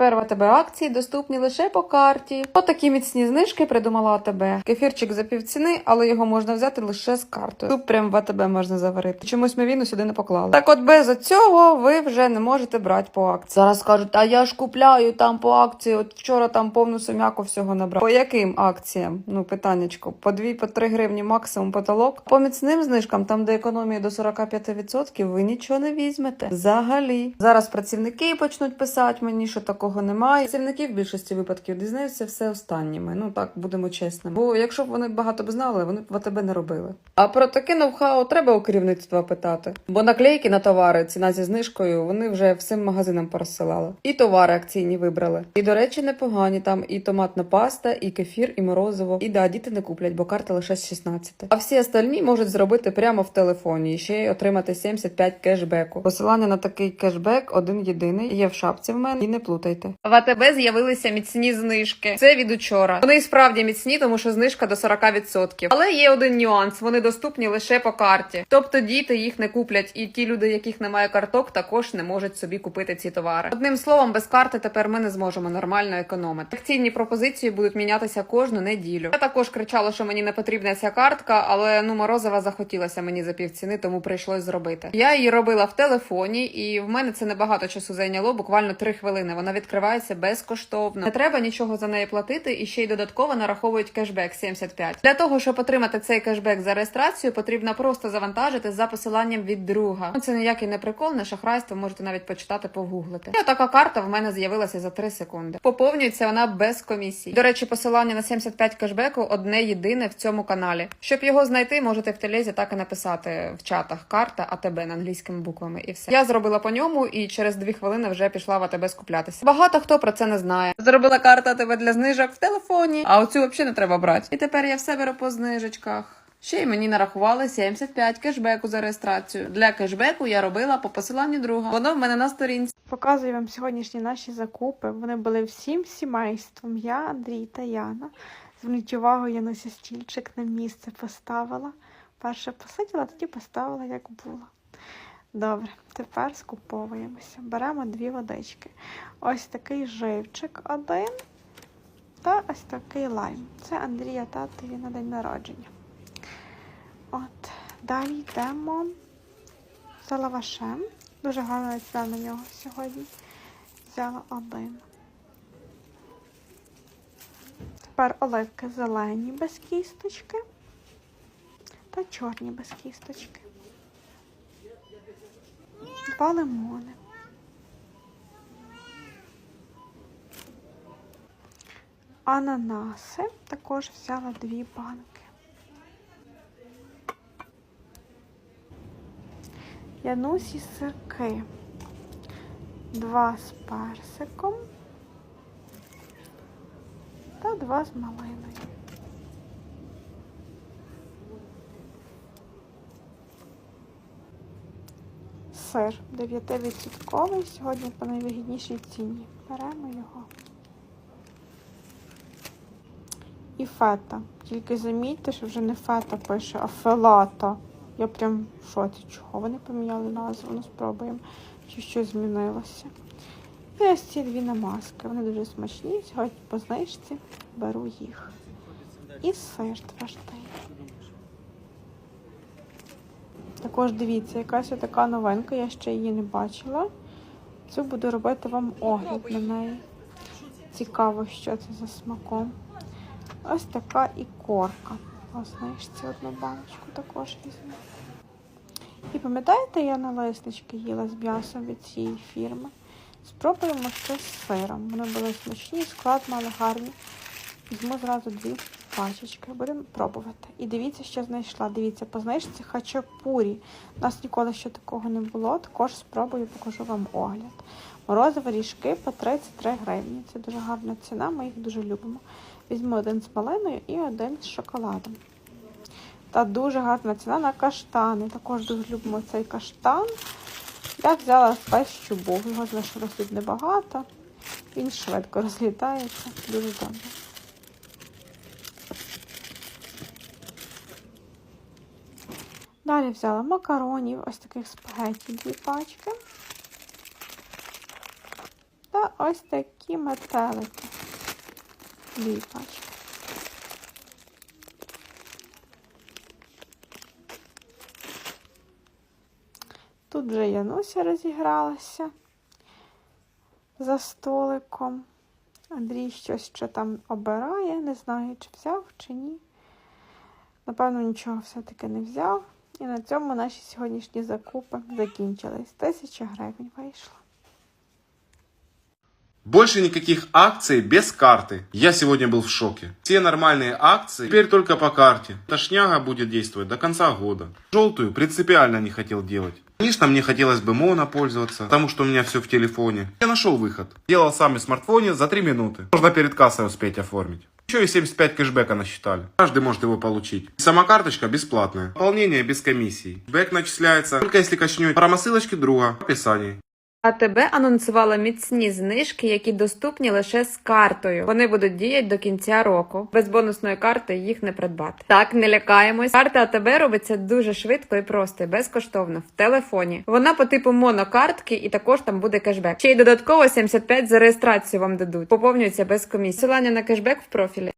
Тепер в АТБ акції доступні лише по карті. Отакі міцні знижки придумала АТБ. Кефірчик за півціни, але його можна взяти лише з картою. Тут прям в АТБ можна заварити. Чомусь ми віну сюди не поклали. Так от без цього ви вже не можете брати по акції. Зараз кажуть, а я ж купляю там по акції. От вчора там повну сум'яку всього набрав. По яким акціям? Ну, питаннячко. По 2 по 3 гривні максимум потолок. По міцним знижкам, там де економія до 45%, ви нічого не візьмете. Взагалі. Зараз працівники почнуть писати мені, що такого немає. Працівники в більшості випадків дізнаються все останніми. Ну так будемо чесними. Бо якщо б вони багато б знали, вони б в АТБ не робили. А про таке ноу-хау треба у керівництва питати. Бо наклейки на товари, ціна зі знижкою, вони вже всім магазинам порозсилали. І товари акційні вибрали. І до речі, непогані. Там і томатна паста, і кефір, і морозиво. І да, діти не куплять, бо карта лише з 16. А всі остальні можуть зробити прямо в телефоні і ще й отримати 75 кешбеку. Посилання на такий кешбек один єдиний є в шапці в мене. І не плутайте. В АТБ з'явилися міцні знижки. Це від учора. Вони і справді міцні, тому що знижка до 40%. Але є один нюанс: вони доступні лише по карті. Тобто діти їх не куплять, і ті люди, яких немає карток, також не можуть собі купити ці товари. Одним словом, без карти тепер ми не зможемо нормально економити. Акційні пропозиції будуть мінятися кожну неділю. Я також кричала, що мені не потрібна ця картка, але ну морозова захотілося мені за півціни, тому прийшлось зробити. Я її робила в телефоні, і в мене це небагато часу зайняло, буквально 3 хвилини. Вона відкривається безкоштовно. Не треба нічого за неї платити, і ще й додатково нараховують кешбек 75. Для того, щоб отримати цей кешбек за реєстрацію, потрібно просто завантажити за посиланням від друга. Ну, Це ніякий не прикол, не шахрайство. Можете навіть почитати, погуглити. І така карта в мене з'явилася за 3 секунди. Поповнюється вона без комісії. До речі, посилання на 75 кешбеку одне єдине в цьому каналі. Щоб його знайти, можете в телезі так і написати в чатах карта АТБ на англійськими буквами. І все. Я зробила по ньому і через 2 хвилини вже пішла в АТБ скуплятися. Багато хто про це не знає. Зробила карта АТБ для знижок в телефоні, а оцю взагалі не треба брати. І тепер я все беру по знижечках. Ще й мені нарахували 75 кешбеку за реєстрацію. Для кешбеку я робила по посиланню друга. Воно в мене на сторінці. Показую вам сьогоднішні наші закупи. Вони були всім сімейством. Я, Андрій та Яна. Зверніть увагу, Януся стільчик на місце поставила. Перше посиділа, тоді поставила, як було. Добре, тепер скуповуємося. Беремо дві водички. Ось такий живчик один та ось такий лайм. Це Андрія татові на день народження. От, далі йдемо за лавашем. Дуже гарна ціна на нього сьогодні. Взяла один. Тепер оливки зелені без кісточки та чорні без кісточки. Два лимони. Ананаси також взяла дві банки. Янусі сирки. Два з персиком та два з малиною. Сир 9% сьогодні по найвигіднішій ціні. Беремо його. І фета. Тільки замітьте, що вже не фета пише, а фелата. Я прям в шоці, чого вони поміняли назву. Ну, спробуємо, чи щось змінилося. І ось ці дві намазки. Вони дуже смачні. Сьогодні по знижці беру їх. І сир твердий. Також дивіться, якась така новинка, я ще її не бачила. Цю буду робити вам огляд на неї. Цікаво, що це за смаком. Ось така і корка. Ось, знаєш, цю одну баночку також візьму. І пам'ятаєте, я налиснички їла з м'ясом від цієї фірми. Спробуємо це з сиром. Вони були смачні, склад мали гарний. Візьму зразу дві пачечки. Будемо пробувати. І дивіться, що знайшла. Дивіться, по знижці хачапурі. У нас ніколи ще такого не було. Також спробую, покажу вам огляд. Морозові ріжки по 33 гривні. Це дуже гарна ціна, ми їх дуже любимо. Візьму один з малиною і один з шоколадом. Та дуже гарна ціна на каштани. Також дуже любимо цей каштан. Я взяла весь чубух. Його залишилось тут небагато. Він швидко розлітається. Дуже добре. Далі взяла макаронів, ось таких спагетті, дві пачки. Та ось такі метелики. Дві пачки. Тут вже Януся розігралася за столиком. Андрій щось ще там обирає, не знаю, чи взяв, чи ні. Напевно, нічого все-таки не взяв. І на цьому наші сьогоднішні закупи закінчились. Тисяча гривень вийшло. Больше никаких акций без карты. Я сегодня был в шоке. Все нормальные акции теперь только по карте. Эта шняга будет действовать до конца года. Желтую принципиально не хотел делать. Конечно, мне хотелось бы моно пользоваться, потому что у меня все в телефоне. Я нашел выход. Делал сам в смартфоне за 3 минуты. Можно перед кассой успеть оформить. Еще и 75 кэшбэка насчитали. Каждый может его получить. И сама карточка бесплатная. Пополнение без комиссии. Бэк начисляется только если качнете промосылочки друга в описании. А тебе анонсувала міцні знижки, які доступні лише з картою. Вони будуть діяти до кінця року. Без бонусної карти їх не придбати. Так, не лякаємось. Карта АТБ робиться дуже швидко і просто, і безкоштовно в телефоні. Вона по типу монокартки, і також там буде кешбек. Ще й додатково 75 за реєстрацію вам дадуть. Поповнюється без комісії. Посилання на кешбек в профілі.